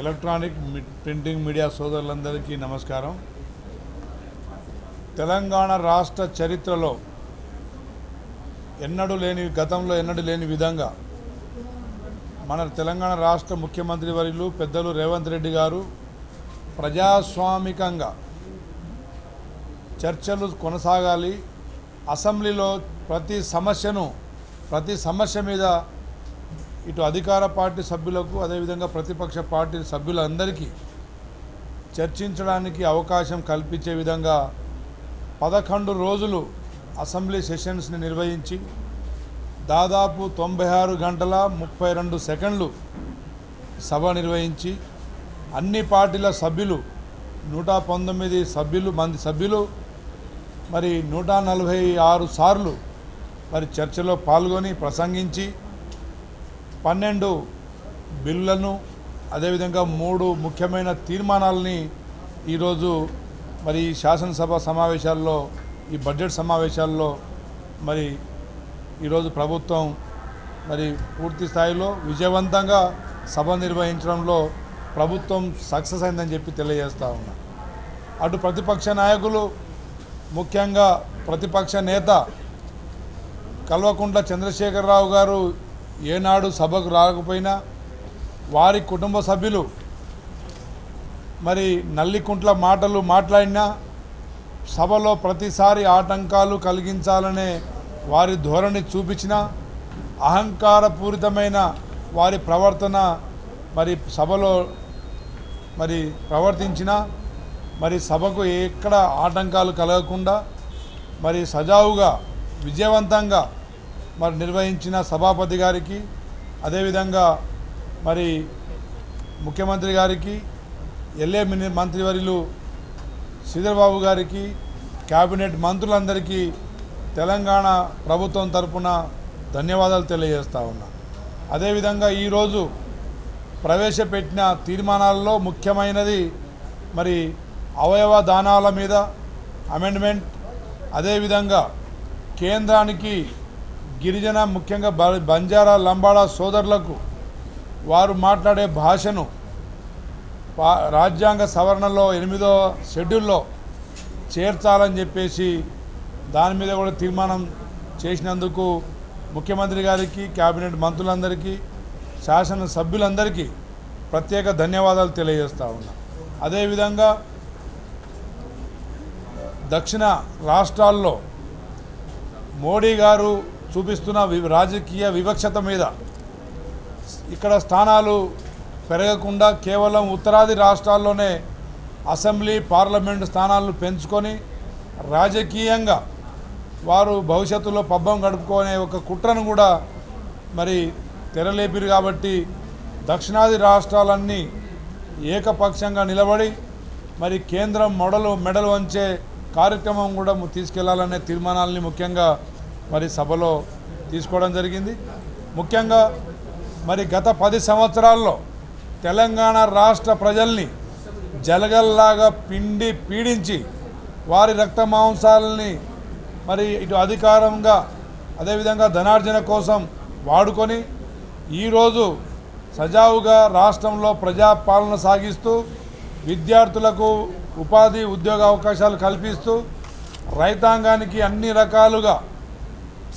Electronic printing media సోదరులందరికీ నమస్కారం. తెలంగాణ రాష్ట్ర చరిత్రలో ఎన్నడూ లేని గతంలో ఎన్నడూ లేని విధంగా మన తెలంగాణ రాష్ట్ర ముఖ్యమంత్రి వర్యులు పెద్దలు రేవంత్ రెడ్డి గారు ప్రజాస్వామికంగా చర్చలు కొనసాగాలి. అసెంబ్లీలో ప్రతి సమస్యను ప్రతి సమస్య మీద ఇటు అధికార పార్టీ సభ్యులకు అదేవిధంగా ప్రతిపక్ష పార్టీ సభ్యులందరికీ చర్చించడానికి అవకాశం కల్పించే విధంగా పదకొండు రోజులు అసెంబ్లీ సెషన్స్ని నిర్వహించి దాదాపు తొంభై ఆరు గంటల ముప్పై రెండు సెకండ్లు సభ నిర్వహించి అన్ని పార్టీల సభ్యులు నూట పంతొమ్మిది సభ్యులు మంది సభ్యులు మరి నూట నలభై ఆరు సార్లు మరి చర్చలో పాల్గొని ప్రసంగించి పన్నెండు బిల్లులను అదేవిధంగా మూడు ముఖ్యమైన తీర్మానాలని ఈరోజు మరి శాసనసభ సమావేశాల్లో ఈ బడ్జెట్ సమావేశాల్లో మరి ఈరోజు ప్రభుత్వం మరి పూర్తి స్థాయిలో విజయవంతంగా సభ నిర్వహించడంలో ప్రభుత్వం సక్సెస్ అయిందని చెప్పి తెలియజేస్తా ఉన్నా. అటు ప్రతిపక్ష నాయకులు ముఖ్యంగా ప్రతిపక్ష నేత కల్వకుంట్ల చంద్రశేఖరరావు గారు ఏనాడు సభకు రాకపోయినా వారి కుటుంబ సభ్యులు మరి నల్లికుంట్ల మాటలు మాట్లాడినా సభలో ప్రతిసారి ఆటంకాలు కలిగించాలనే వారి ధోరణి చూపించిన అహంకారపూరితమైన వారి ప్రవర్తన మరి సభలో మరి ప్రవర్తించిన మరి సభకు ఎక్కడ ఆటంకాలు కలగకుండా మరి సజావుగా విజయవంతంగా మరి నిర్వహించిన సభాపతి గారికి అదేవిధంగా మరి ముఖ్యమంత్రి గారికి ఎల్ఏ మిని మంత్రివర్యులు శ్రీధర్బాబు గారికి కేబినెట్ మంత్రులందరికీ తెలంగాణ ప్రభుత్వం తరఫున ధన్యవాదాలు తెలియజేస్తా ఉన్నా. అదేవిధంగా ఈరోజు ప్రవేశపెట్టిన తీర్మానాల్లో ముఖ్యమైనది మరి అవయవ దానాల మీద అమెండ్మెంట్ అదేవిధంగా కేంద్రానికి గిరిజన ముఖ్యంగా బ- బంజారా లంబాడా సోదరులకు వారు మాట్లాడే భాషను రాజ్యాంగ సవరణలో ఎనిమిదో షెడ్యూల్లో చేర్చాలని చెప్పేసి దాని మీద కూడా తీర్మానం చేసినందుకు ముఖ్యమంత్రి గారికి కేబినెట్ మంత్రులందరికీ శాసన సభ్యులందరికీ ప్రత్యేక ధన్యవాదాలు తెలియజేస్తా ఉన్నా. అదేవిధంగా దక్షిణ రాష్ట్రాల్లో మోడీ గారు చూపిస్తున్న వి రాజకీయ వివక్షత మీద. ఇక్కడ స్థానాలు పెరగకుండా కేవలం ఉత్తరాది రాష్ట్రాల్లోనే అసెంబ్లీ పార్లమెంటు స్థానాలను పెంచుకొని రాజకీయంగా వారు భవిష్యత్తులో పబ్బం గడుపుకునే ఒక కుట్రను కూడా మరి తెరలేపిరు కాబట్టి దక్షిణాది రాష్ట్రాలన్నీ ఏకపక్షంగా నిలబడి మరి కేంద్రం మొడలు మెడలు వంచే కార్యక్రమం కూడా ము- తీసుకెళ్ళాలనే తీర్మానాలని ముఖ్యంగా మరి సభలో తీసుకోవడం జరిగింది. ముఖ్యంగా మరి గత పది సంవత్సరాల్లో తెలంగాణ రాష్ట్ర ప్రజల్ని జలగల్లాగా పిండి పీడించి వారి రక్త మాంసాలని మరి ఇటు అధికారంగా అదేవిధంగా ధనార్జన కోసం వాడుకొని ఈరోజు సజావుగా రాష్ట్రంలో ప్రజాపాలన సాగిస్తూ విద్యార్థులకు ఉపాధి ఉద్యోగ అవకాశాలు కల్పిస్తూ రైతాంగానికి అన్ని రకాలుగా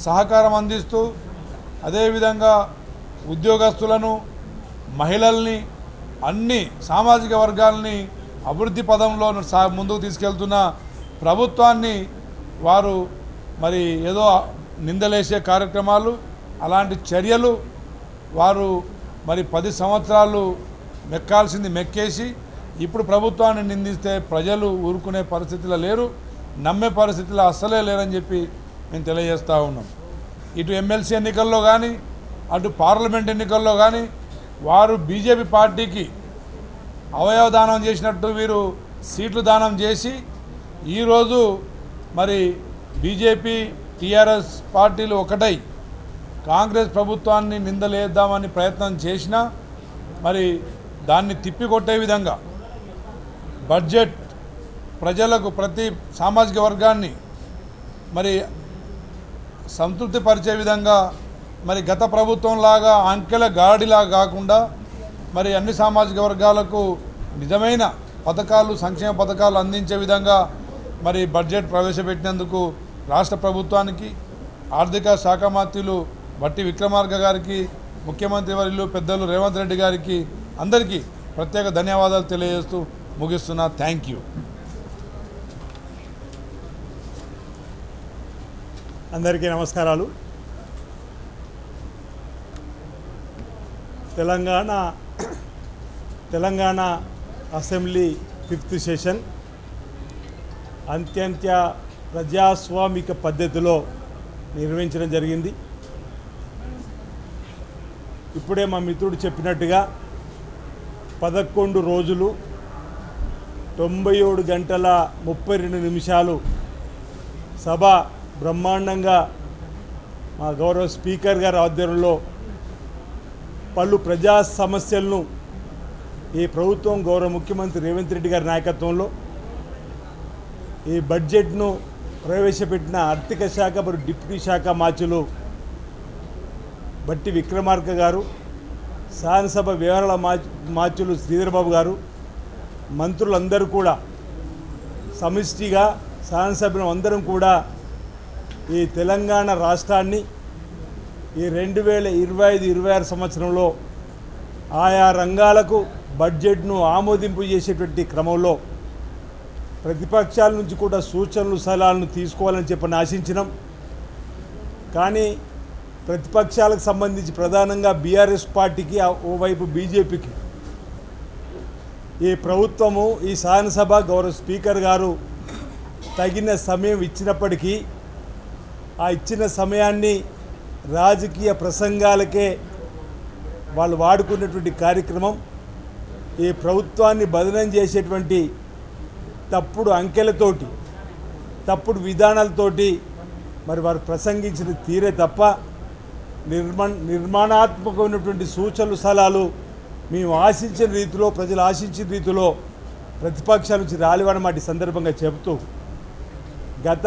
సహకారం అందిస్తూ అదేవిధంగా ఉద్యోగస్తులను మహిళల్ని అన్ని సామాజిక వర్గాల్ని అభివృద్ధి పదంలో సా ముందుకు తీసుకెళ్తున్న ప్రభుత్వాన్ని వారు మరి ఏదో నిందలేసే కార్యక్రమాలు అలాంటి చర్యలు వారు మరి పది సంవత్సరాలు మెక్కాల్సింది మెక్కేసి ఇప్పుడు ప్రభుత్వాన్ని నిందిస్తే ప్రజలు ఊరుకునే పరిస్థితిలో లేరు నమ్మే పరిస్థితిలో అస్సలే లేరని చెప్పి మేము తెలియజేస్తూ ఉన్నాం. ఇటు ఎమ్మెల్సీ ఎన్నికల్లో కానీ అటు పార్లమెంట్ ఎన్నికల్లో కానీ వారు బీజేపీ పార్టీకి అవయవ దానం చేసినట్టు వీరు సీట్లు దానం చేసి ఈరోజు మరి బీజేపీ టీఆర్ఎస్ పార్టీలు ఒకటై కాంగ్రెస్ ప్రభుత్వాన్ని నిందలేద్దామని ప్రయత్నం చేసినా మరి దాన్ని తిప్పికొట్టే విధంగా బడ్జెట్ ప్రజలకు ప్రతి సామాజిక వర్గాన్ని మరి సంతృప్తిపరిచే విధంగా మరి గత ప్రభుత్వం లాగా అంకెల గాడిలా కాకుండా మరి అన్ని సామాజిక వర్గాలకు నిజమైన పథకాలు సంక్షేమ పథకాలు అందించే విధంగా మరి బడ్జెట్ ప్రవేశపెట్టినందుకు రాష్ట్ర ప్రభుత్వానికి ఆర్థిక శాఖ మంత్రులు బట్టి విక్రమార్క గారికి ముఖ్యమంత్రి వర్యులు పెద్దలు రేవంత్ రెడ్డి గారికి అందరికీ ప్రత్యేక ధన్యవాదాలు తెలియజేస్తూ ముగిస్తున్నా. థ్యాంక్ అందరికీ నమస్కారాలు. Telangana Telangana assembly fifth session అత్యంత ప్రజాస్వామిక పద్ధతిలో నిర్వహించడం జరిగింది. ఇప్పుడే మా మిత్రుడు చెప్పినట్టుగా పదకొండు రోజులు తొంభై ఏడు గంటల ముప్పై రెండు నిమిషాలు సభ బ్రహ్మాండంగా మా గౌరవ స్పీకర్ గారి ఆధ్వర్యంలో పలు ప్రజా సమస్యలను ఈ ప్రభుత్వం గౌరవ ముఖ్యమంత్రి రేవంత్ రెడ్డి గారి నాయకత్వంలో ఈ బడ్జెట్ను ప్రవేశపెట్టిన ఆర్థిక శాఖ మరియు డిప్యూటీ శాఖ మాచులు బట్టి విక్రమార్క గారు శాసనసభ వ్యవహారాల మాచులు శ్రీధరబాబు గారు మంత్రులందరూ కూడా సమిష్టిగా శాసనసభ్యులు అందరం కూడా ఈ తెలంగాణ రాష్ట్రాన్ని ఈ రెండు వేల ఇరవై ఐదు ఇరవై ఆరు సంవత్సరంలో ఆయా రంగాలకు బడ్జెట్ను ఆమోదింపు చేసేటువంటి క్రమంలో ప్రతిపక్షాల నుంచి కూడా సూచనలు సలహాలను తీసుకోవాలని చెప్పని ఆశించినాం. కానీ ప్రతిపక్షాలకు సంబంధించి ప్రధానంగా బీఆర్ఎస్ పార్టీకి ఓవైపు బీజేపీకి ఈ ప్రభుత్వము ఈ శాసనసభ గౌరవ స్పీకర్ గారు తగిన సమయం ఇచ్చినప్పటికీ ఆ ఇచ్చిన సమయాన్ని రాజకీయ ప్రసంగాలకే వాళ్ళు వాడుకున్నటువంటి కార్యక్రమం ఈ ప్రభుత్వాన్ని బదనం చేసేటువంటి తప్పుడు అంకెలతోటి తప్పుడు విధానాలతోటి మరి వారు ప్రసంగించిన తీరే తప్ప నిర్మా నిర్మాణాత్మకమైనటువంటి సూచనలు సలహాలు మేము ఆశించిన రీతిలో ప్రజలు ఆశించిన రీతిలో ప్రతిపక్షాల నుంచి రాలివన్నమాట సందర్భంగా చెబుతూ గత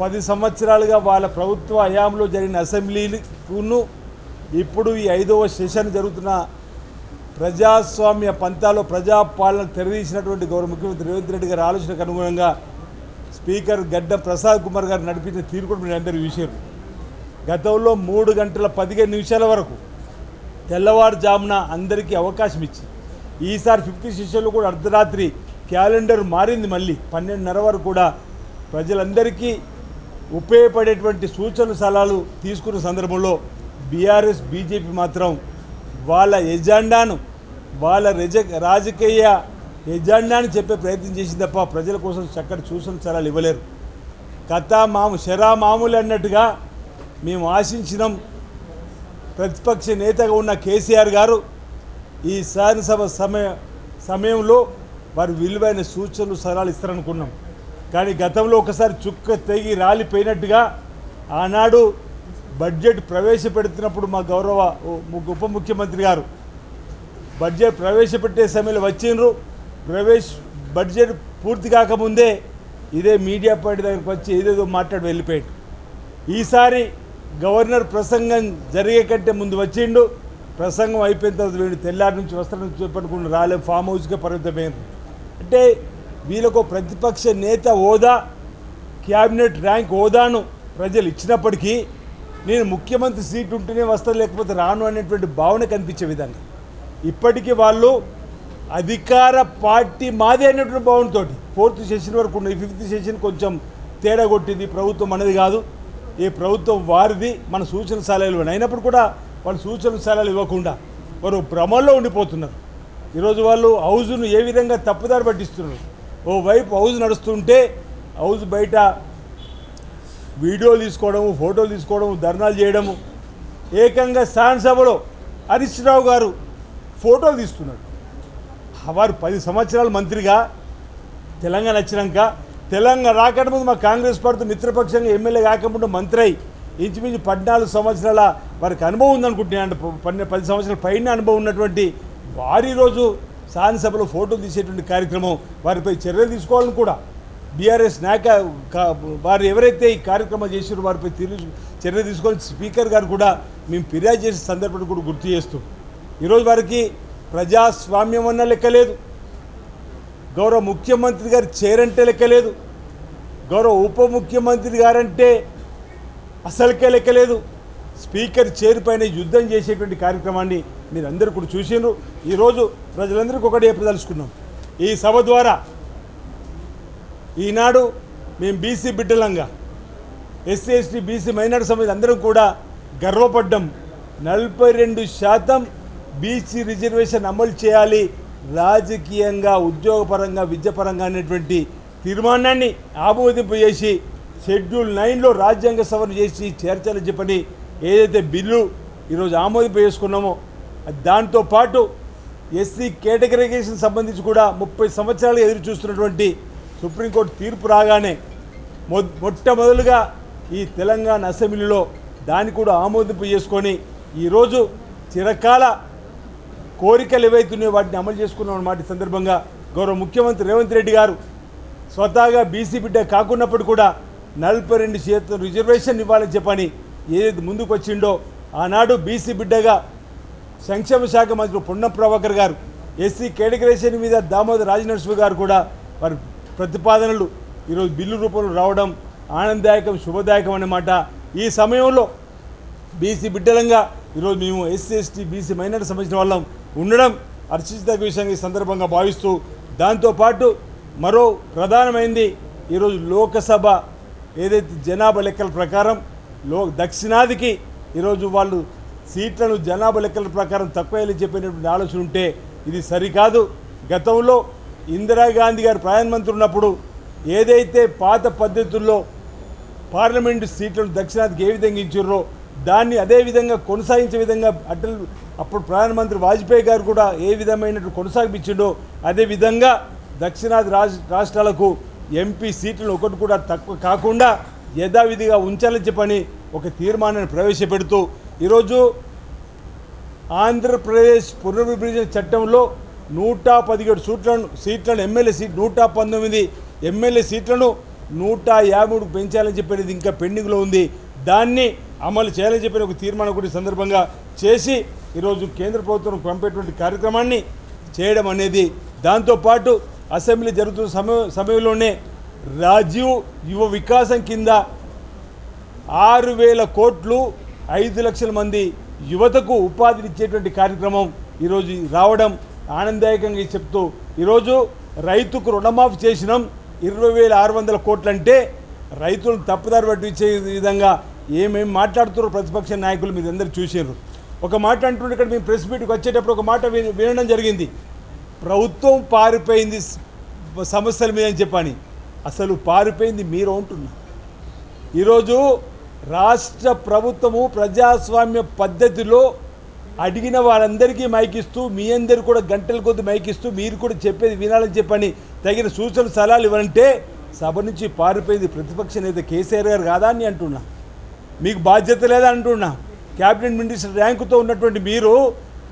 పది సంవత్సరాలుగా వాళ్ళ ప్రభుత్వ హయాంలో జరిగిన అసెంబ్లీకును ఇప్పుడు ఈ ఐదవ సెషన్ జరుగుతున్న ప్రజాస్వామ్య పంతాలో ప్రజాపాలన తెరదీసినటువంటి గౌరవ ముఖ్యమంత్రి రేవంత్ రెడ్డి గారి ఆలోచనకు అనుగుణంగా స్పీకర్ గడ్డ ప్రసాద్ కుమార్ గారు నడిపించిన తీరు కూడా మీరు అందరి విషయం. గతంలో మూడు గంటల పదిహేను నిమిషాల వరకు తెల్లవారుజామున అందరికీ అవకాశం ఇచ్చింది. ఈసారి ఫిఫ్త్ సెషన్లో కూడా అర్ధరాత్రి క్యాలెండర్ మారింది మళ్ళీ. పన్నెండున్నర వరకు కూడా ప్రజలందరికీ ఉపయోగపడేటువంటి సూచనలు సలహాలు తీసుకున్న సందర్భంలో బీఆర్ఎస్ బీజేపీ మాత్రం వాళ్ళ ఎజెండాను వాళ్ళ రజ రాజకీయ ఎజెండాను చెప్పే ప్రయత్నం చేసింది తప్ప ప్రజల కోసం చక్కటి సూచనలు సలహాలు ఇవ్వలేరు. కథ మాము శరా మామూలు అన్నట్టుగా మేము ఆశించినాం. ప్రతిపక్ష నేతగా ఉన్న కేసీఆర్ గారు ఈ శాసనసభ సమయ సమయంలో వారు విలువైన సూచనలు సలహాలు ఇస్తారనుకున్నాం. కానీ గతంలో ఒకసారి చుక్క తెగి రాలిపోయినట్టుగా ఆనాడు బడ్జెట్ ప్రవేశపెడుతున్నప్పుడు మా గౌరవ ఉప ముఖ్యమంత్రి గారు బడ్జెట్ ప్రవేశపెట్టే సమయంలో వచ్చిండ్రు. ప్రవేశ బడ్జెట్ పూర్తి కాకముందే ఇదే మీడియా పార్టీ దగ్గరికి వచ్చి ఏదేదో మాట్లాడి వెళ్ళిపోయాడు. ఈసారి గవర్నర్ ప్రసంగం జరిగే కంటే ముందు వచ్చిండు. ప్రసంగం అయిపోయిన తర్వాత వీళ్ళు తెల్లారి నుంచి వస్త్రం చెప్పనుకుని రాలే ఫామ్ హౌస్గా పరిమితమైంది. అంటే వీళ్ళకు ప్రతిపక్ష నేత హోదా క్యాబినెట్ ర్యాంక్ హోదాను ప్రజలు ఇచ్చినప్పటికీ నేను ముఖ్యమంత్రి సీట్ ఉంటేనే వస్తాను లేకపోతే రాను అనేటువంటి భావన కనిపించే విధంగా. ఇప్పటికీ వాళ్ళు అధికార పార్టీ మాదే అనేటువంటి భావనతో ఫోర్త్ సెషన్ వరకు ఉన్న ఫిఫ్త్ సెషన్ కొంచెం తేడా కొట్టింది ప్రభుత్వం అనేది కాదు. ఈ ప్రభుత్వం వారిది మన సూచన సలహాలు అయినప్పుడు కూడా వాళ్ళు సూచన సలహాలు ఇవ్వకుండా వారు భ్రమల్లో ఉండిపోతున్నారు. ఈరోజు వాళ్ళు హౌజును ఏ విధంగా తప్పుదారి పట్టిస్తున్నారు? ఓ వైపు హౌజ్ నడుస్తుంటే హౌజ్ బయట వీడియోలు తీసుకోవడము ఫోటోలు తీసుకోవడము ధర్నాలు చేయడము. ఏకంగా శాసనసభలో హరీష్ రావు గారు ఫోటోలు తీస్తున్నాడు వారు పది సంవత్సరాలు మంత్రిగా తెలంగాణ వచ్చినాక తెలంగాణ రాకముందు మా కాంగ్రెస్ పార్టీ మిత్రపక్షంగా ఎమ్మెల్యే కాకముందు మంత్రి అయి ఇంచుమించు పద్నాలుగు సంవత్సరాల వారికి అనుభవం ఉందనుకుంటున్నాను. పన్నె పది సంవత్సరాల పైన అనుభవం ఉన్నటువంటి వారి రోజు శాసనసభలో ఫోటోలు తీసేటువంటి కార్యక్రమం వారిపై చర్యలు తీసుకోవాలని కూడా బీఆర్ఎస్ నాయక వారు ఎవరైతే ఈ కార్యక్రమం చేసారో వారిపై చర్య తీసుకొని స్పీకర్ గారు కూడా మేము ఫిర్యాదు చేసిన సందర్భాన్ని కూడా గుర్తు చేస్తూ ఈరోజు వారికి ప్రజాస్వామ్యం అన్న లెక్కలేదు గౌరవ ముఖ్యమంత్రి గారు చేరంటే లెక్కలేదు గౌరవ ఉప ముఖ్యమంత్రి గారంటే అసలుకే లెక్కలేదు స్పీకర్ చేరిపైన యుద్ధం చేసేటువంటి కార్యక్రమాన్ని మీరు అందరూ కూడా చూసిండ్రు ఈరోజు ప్రజలందరికీ ఒకటి చెప్పదలుచుకున్నాం ఈ సభ ద్వారా ఈనాడు మేము బీసీ బిడ్డలంగా ఎస్సీ ఎస్టీ బీసీ మైనార్టీ సమాజం అందరం కూడా గర్వపడ్డం. నలభై రెండు శాతం బీసీ రిజర్వేషన్ అమలు చేయాలి రాజకీయంగా ఉద్యోగపరంగా విద్యపరంగా అనేటువంటి తీర్మానాన్ని ఆమోదింపు చేసి షెడ్యూల్ నైన్లో రాజ్యాంగ సవరణ చేసి చేర్చాలని చెప్పని ఏదైతే బిల్లు ఈరోజు ఆమోదింపు చేసుకున్నామో దాంతోపాటు ఎస్సీ కేటగరైజేషన్ సంబంధించి కూడా ముప్పై సంవత్సరాలు ఎదురు చూస్తున్నటువంటి సుప్రీంకోర్టు తీర్పు రాగానే మొ మొట్టమొదలుగా ఈ తెలంగాణ అసెంబ్లీలో దాన్ని కూడా ఆమోదింపు చేసుకొని ఈరోజు చిరకాల కోరికలు ఏవైతున్నాయో వాటిని అమలు చేసుకున్నాం అన్నమాట ఈ సందర్భంగా గౌరవ ముఖ్యమంత్రి రేవంత్ రెడ్డి గారు స్వతహాగా బీసీ బిడ్డ కాకున్నప్పుడు కూడా నలభై రెండు శాతం రిజర్వేషన్ ఇవ్వాలని చెప్పని ఏదైతే ముందుకు వచ్చిండో ఆనాడు బీసీ బిడ్డగా సంక్షేమ శాఖ మంత్రి పొన్నం ప్రభాకర్ గారు ఎస్సీ కేటగరైజేషన్ మీద దామోదర్ రాజనరసింహ గారు కూడా వారి ప్రతిపాదనలు ఈరోజు బిల్లు రూపంలో రావడం ఆనందదాయకం శుభదాయకం అన్నమాట ఈ సమయంలో బీసీ బిడ్డలంగా ఈరోజు మేము ఎస్సీ ఎస్టీ బీసీ మైనార్టీ సంబంధించిన వాళ్ళం ఉండడం హర్షించదగ్గ విషయంగా ఈ సందర్భంగా భావిస్తూ దాంతోపాటు మరో ప్రధానమైంది ఈరోజు లోకసభ ఏదైతే జనాభా లెక్కల ప్రకారం లో దక్షిణాదికి ఈరోజు వాళ్ళు సీట్లను జనాభా లెక్కల ప్రకారం తక్కువ చెప్పినటువంటి ఆలోచన ఉంటే ఇది సరికాదు. గతంలో ఇందిరాగాంధీ గారు ప్రధానమంత్రి ఉన్నప్పుడు ఏదైతే పాత పద్ధతుల్లో పార్లమెంటు సీట్లను దక్షిణాదికి ఏ విధంగా ఇచ్చారో దాన్ని అదే విధంగా కొనసాగించే విధంగా అటల్ అప్పుడు ప్రధానమంత్రి వాజ్పేయి గారు కూడా ఏ విధమైనటువంటి కొనసాగించిండో అదే విధంగా దక్షిణాది రాష్ట్రాలకు ఎంపీ సీట్లను ఒకటి కూడా తక్కువ కాకుండా యథావిధిగా ఉంచాలని చెప్పని ఒక తీర్మానాన్ని ప్రవేశపెడుతూ ఈరోజు ఆంధ్రప్రదేశ్ పునర్విభజన చట్టంలో నూట పదిహేడు సీట్లను సీట్లను ఎమ్మెల్యే సీట్ నూట పంతొమ్మిది ఎమ్మెల్యే సీట్లను నూట యాభై మూడుకు పెంచాలని చెప్పేది ఇంకా పెండింగ్లో ఉంది. దాన్ని అమలు చేయాలని చెప్పిన ఒక తీర్మానం కూడా సందర్భంగా చేసి ఈరోజు కేంద్ర ప్రభుత్వం పంపేటువంటి కార్యక్రమాన్ని చేయడం అనేది. దాంతోపాటు అసెంబ్లీ జరుగుతున్న సమయ సమయంలోనే రాజీవ్ యువ వికాసం కింద ఆరు వేల కోట్లు ఐదు లక్షల మంది యువతకు ఉపాధిని ఇచ్చేటువంటి కార్యక్రమం ఈరోజు రావడం ఆనందదాయకంగా చెప్తూ ఈరోజు రైతుకు రుణమాఫీ చేసినాం ఇరవై వేల ఆరు వందల కోట్లంటే రైతులు రైతులను తప్పుదారి పట్టించే విధంగా ఏమేమి మాట్లాడుతున్నారో ప్రతిపక్ష నాయకులు మీరు అందరూ చూసారు ఒక మాట అంటుండే ఇక్కడ మేము ప్రెస్ మీట్కి వచ్చేటప్పుడు ఒక మాట వినడం జరిగింది. ప్రభుత్వం పారిపోయింది సమస్యల మీద అని చెప్పని. అసలు పారిపోయింది మీరు అంటున్నా ఈరోజు రాష్ట్ర ప్రభుత్వము ప్రజాస్వామ్య పద్ధతిలో అడిగిన వారందరికీ మైకిస్తూ మీ అందరు కూడా గంటల కొద్ది మైకిస్తూ మీరు కూడా చెప్పేది వినాలని చెప్పని తగిన సూచనలు సలహాలు ఇవ్వాలంటే సభ నుంచి పారిపోయింది ప్రతిపక్ష నేత కేసీఆర్ గారు కాదా అని అంటున్నా. మీకు బాధ్యత లేదా అంటున్నా. క్యాబినెట్ మినిస్టర్ ర్యాంకుతో ఉన్నటువంటి మీరు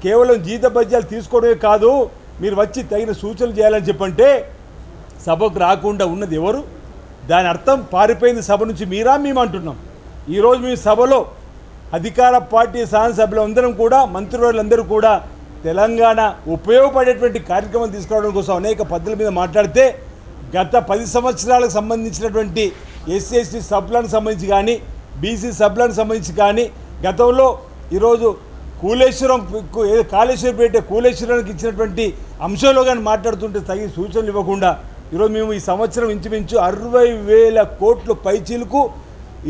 కేవలం జీత బద్యాలు తీసుకోవడమే కాదు మీరు వచ్చి తగిన సూచనలు చేయాలని చెప్పంటే సభకు రాకుండా ఉన్నది ఎవరు? దాని అర్థం పారిపోయింది సభ నుంచి మీరా మేము అంటున్నాం ఈరోజు మీ సభలో అధికార పార్టీ శాసనసభ్యులు అందరం కూడా మంత్రివర్యులందరూ కూడా తెలంగాణ ఉపయోగపడేటువంటి కార్యక్రమం తీసుకురావడం కోసం అనేక పద్ధతుల మీద మాట్లాడితే గత పది సంవత్సరాలకు సంబంధించినటువంటి ఎస్సీ ఎస్టీ సభ్యులకు సంబంధించి కానీ బీసీ సభ్యులకు సంబంధించి కానీ గతంలో ఈరోజు కూలేశ్వరం కాళేశ్వరం పెట్టే కాళేశ్వరపేట కూలేశ్వరానికి ఇచ్చినటువంటి అంశంలో కానీ మాట్లాడుతుంటే తగిన సూచనలు ఇవ్వకుండా ఈరోజు మేము ఈ సంవత్సరం ఇంచుమించు అరవై వేల కోట్ల పైచీలకు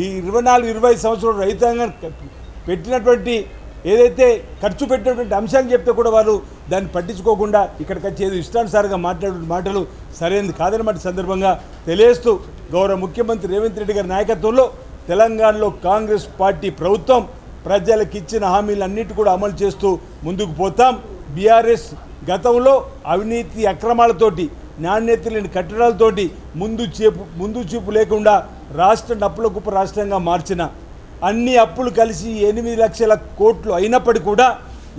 ఈ ఇరవై నాలుగు ఇరవై సంవత్సరాలు రైతాంగం పెట్టినటువంటి ఏదైతే ఖర్చు పెట్టినటువంటి అంశాన్ని చెప్తే కూడా వాళ్ళు దాన్ని పట్టించుకోకుండా ఇక్కడికి వచ్చి ఏదో ఇష్టానుసారంగా మాట్లాడే మాటలు సరైనది కాదనమాట సందర్భంగా తెలియస్తూ గౌరవ ముఖ్యమంత్రి రేవంత్ రెడ్డి గారి నాయకత్వంలో తెలంగాణలో కాంగ్రెస్ పార్టీ ప్రభుత్వం ప్రజలకు ఇచ్చిన హామీలన్నిటి కూడా అమలు చేస్తూ ముందుకు పోతాం. బీఆర్ఎస్ గతంలో అవినీతి అక్రమాలతోటి నాణ్యత లేని కట్టడాలతోటి ముందు చూపు ముందు చూపు లేకుండా రాష్ట్రం నప్పుల కుప్ప రాష్ట్రంగా మార్చిన అన్ని అప్పులు కలిసి ఎనిమిది లక్షల కోట్లు అయినప్పటికీ కూడా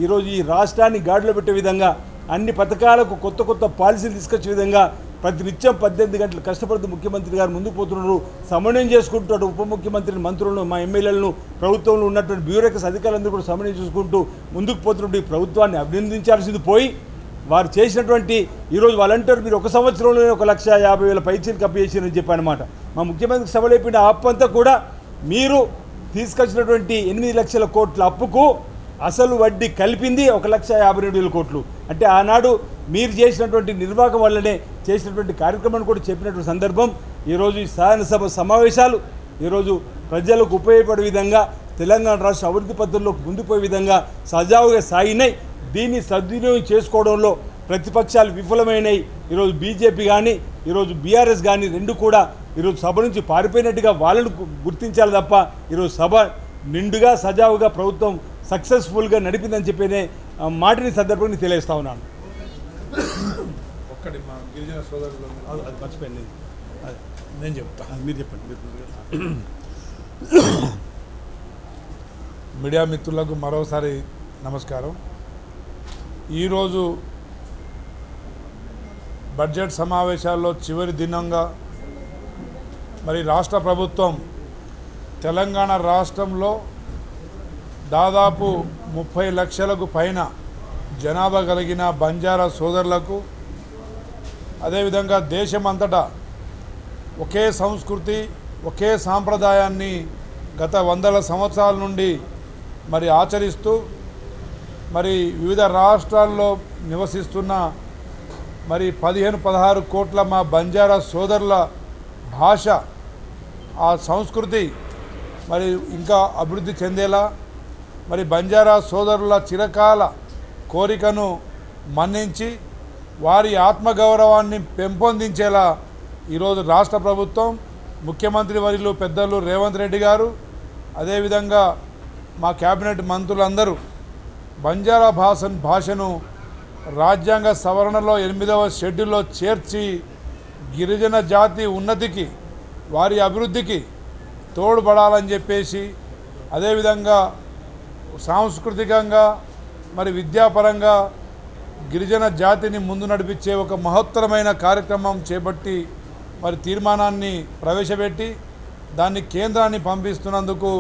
ఈరోజు ఈ రాష్ట్రాన్ని గాడిలో పెట్టే విధంగా అన్ని పథకాలకు కొత్త కొత్త పాలసీలు తీసుకొచ్చే విధంగా ప్రతినిత్యం పద్దెనిమిది గంటలు కష్టపడుతూ ముఖ్యమంత్రి గారు ముందుకు పోతున్నారు. సమన్వయం చేసుకుంటూ ఉప ముఖ్యమంత్రిని మంత్రులను మా ఎమ్మెల్యేలను ప్రభుత్వంలో ఉన్నటువంటి బ్యూరోక్రస్ అధికారులందరూ కూడా సమన్వయం చేసుకుంటూ ముందుకు పోతున్నట్టు ఈ ప్రభుత్వాన్ని అభినందించాల్సింది పోయి వారు చేసినటువంటి ఈరోజు వాలంటీర్ మీరు ఒక సంవత్సరంలోనే ఒక లక్ష యాభై వేల పైచీలు చెప్పి చెప్పనమాట మా ముఖ్యమంత్రి సభలేపిన అప్పు అంతా కూడా మీరు తీసుకొచ్చినటువంటి ఎనిమిది లక్షల కోట్ల అప్పుకు అసలు వడ్డీ కలిపింది ఒక లక్ష యాభై రెండు వేల కోట్లు. అంటే ఆనాడు మీరు చేసినటువంటి నిర్వాహకం వల్లనే చేసినటువంటి కార్యక్రమాన్ని కూడా చెప్పినటువంటి సందర్భం ఈరోజు ఈ శాసనసభ సమావేశాలు ఈరోజు ప్రజలకు ఉపయోగపడే విధంగా తెలంగాణ రాష్ట్ర అభివృద్ధి పద్ధతుల్లో ముందుపోయే విధంగా సజావుగా సాగినాయి. దీన్ని సద్వినియోగం చేసుకోవడంలో ప్రతిపక్షాలు విఫలమైనాయి. ఈరోజు బీజేపీ కానీ ఈరోజు బీఆర్ఎస్ కానీ రెండు కూడా ఈరోజు సభ నుంచి పారిపోయినట్టుగా వాళ్ళను గుర్తించాలి తప్ప ఈరోజు సభ నిండుగా సజావుగా ప్రభుత్వం సక్సెస్ఫుల్గా నడిపిందని చెప్పేనే మాటని సందర్భంగా తెలియజేస్తా ఉన్నాను. ఒక్కటి మా గిరిజన సోదరులు అది మర్చిపోయింది నేను. చెప్తా. మీరు చెప్పండి. మీడియా మిత్రులకు మరోసారి నమస్కారం. ఈరోజు బడ్జెట్ సమావేశాల్లో చివరి దినంగా మరి రాష్ట్ర ప్రభుత్వం తెలంగాణ రాష్ట్రంలో దాదాపు ముప్పై లక్షలకు పైన జనాభా కలిగిన బంజారా సోదరులకు అదేవిధంగా దేశమంతటా ఒకే సంస్కృతి ఒకే సాంప్రదాయాన్ని గత వందల సంవత్సరాల నుండి మరి ఆచరిస్తూ మరి వివిధ రాష్ట్రాల్లో నివసిస్తున్న మరి పదిహేను పదహారు కోట్ల మా బంజారా సోదరుల భాష ఆ సంస్కృతి మరి ఇంకా అభివృద్ధి చెందేలా మరి బంజారా సోదరుల చిరకాల కోరికను మన్నించి వారి ఆత్మగౌరవాన్ని పెంపొందించేలా ఈరోజు రాష్ట్ర ప్రభుత్వం ముఖ్యమంత్రి వర్యులు పెద్దలు రేవంత్ రెడ్డి గారు అదేవిధంగా మా కేబినెట్ మంత్రులందరూ బంజారా భాష భాషను రాజ్యాంగ సవరణలో ఎనిమిదవ షెడ్యూల్లో చేర్చి గిరిజన జాతి ఉన్నతికి వారి అభివృద్ధికి తోడ్పడాలని చెప్పేసి అదేవిధంగా సాంస్కృతికంగా మరి విద్యాపరంగా గిరిజన జాతిని ముందు నడిపించే ఒక మహత్తరమైన కార్యక్రమం చేపట్టి మరి తీర్మానాన్ని ప్రవేశపెట్టి దాన్ని కేంద్రాన్ని పంపిస్తున్నందుకు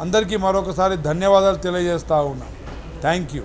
అందరికీ మరొకసారి ధన్యవాదాలు తెలియజేస్తూ ఉన్నాను థ్యాంక్ యూ